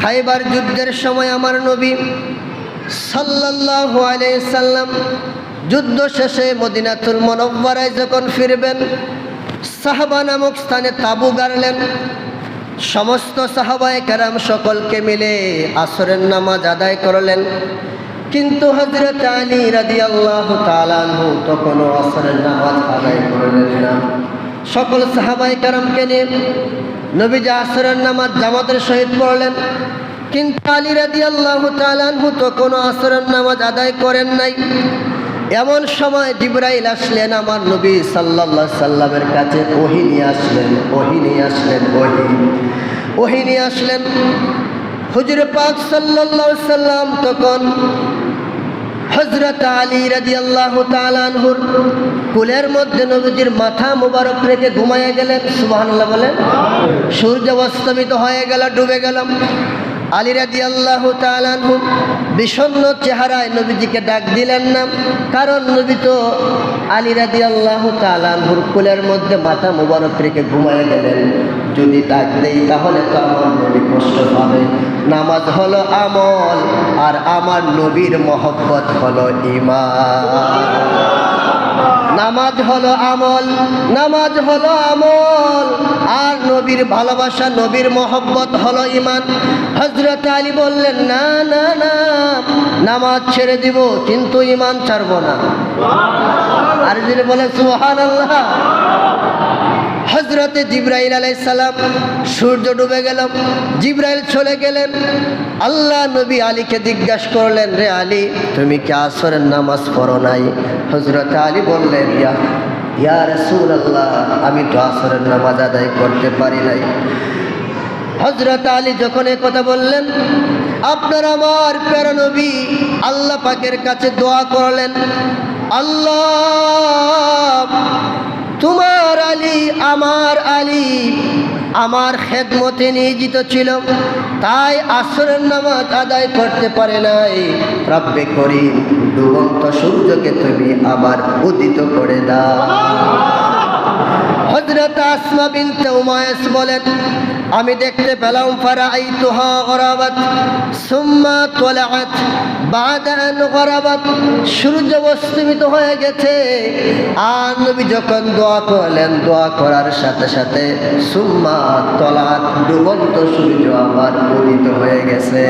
খাইবার যুদ্ধের সময় আমার নবী আলাইহি সাল্লাম যুদ্ধ শেষে মদিনাতুল মনব্বরায় যখন ফিরবেন, সাহাবা নামক স্থানে তাবু গাড়লেন। সমস্ত সাহাবায় কেরাম সকলকে মিলে আসরের নামাজ আদায় করলেন। কিন্তু হজরত আলী রাজি আল্লাহ তালানহু তখনও আসরের নামাজ আদায় করলেন না। সকল সাহাবাই কারামকে নিয়ে নবীজি আসরের নামাজ জামাতের সহিত পড়লেন। কিন্তু আলী রাজি আল্লাহ তালানহু কোনো আসরের নামাজ আদায় করেন নাই। এমন সময় জিব্রাইল আসলেন আমার নবী সাল্লাল্লাহু সাল্লামের কাছে। ওহি নিয়ে আসলেন, ওহি নিয়ে আসলেন, ওহি ওহি নিয়ে আসলেন। হুজুর পাক সাল্লাল্লাহু সাল্লাম তখন হজরত আলী রাজি আল্লাহ তালানহুর কুলের মধ্যে নবীজির মাথা মুবারক রেখে ঘুমাইয়া গেলেন সুবাহ বলেন। সূর্য অস্তমিত হয়ে গেল, ডুবে গেলাম। আলী রাজি আল্লাহ তালানহু বিষণ্ন চেহারায় নবীজিকে ডাক দিলেন না। কারণ নবী তো আলী রাজি আল্লাহ তালানহুর কুলের মধ্যে মাথা মুবারক রেখে ঘুমায় গেলেন। যদি ডাক দেই তাহলে তো আমার নবী কষ্ট পাবে। নামাজ হলো আমল, আর আমার নবীর মহব্বত হলো ইমান নামাজ হলো আমল, নামাজ হলো আমল। আর নবীর ভালোবাসা, নবীর মহব্বত হলো ইমান হজরত আলী বললেন, না না না, নামাজ ছেড়ে দিব, কিন্তু ইমান ছাড়বো না। আর যদি বলে সুহান আল্লাহ হজরতে জিব্রাইল আলাইসালাম সূর্য ডুবে গেল। জিব্রাইল চলে গেলেন। আল্লাহ নবী আলীকে জিজ্ঞাসা করলেন, রে আলী, তুমি কি আসরের নামাজ পড়ো নাই? হজরত আলী বললেন, ইয়া ইয়া রসুল আল্লাহ আমি তো আসরের নামাজ আদায় করতে পারি নাই। হজরত আলী যখন এ কথা বললেন, আপনার আমার প্যারা নবী আল্লাহ পাকের কাছে দোয়া করলেন, আল্লাহ, তোমার আমার আলী আমার খেদমতে নিয়োজিত ছিল, তাই আসরের নামাজ আদায় করতে পারে নাই। প্রাপ্যে করি ডুবন্ত সূর্যকে তুমি আবার উদিত করে দাও। হজরত আসমা বিনতে উমায়েস বলেন, আমি দেখতে পেলাম ফারাইতুহা গরাবাত, সুম্মা তোলাআত, বাদা আন গরাবাত, সূর্য অস্তমিত হয়ে গেছে। আর নবী যখন দোয়া করলেন, দোয়া করার সাথে সাথে সুম্মা তোলাআত, ডুবন্ত সূর্য আবার উদিত হয়ে গেছে।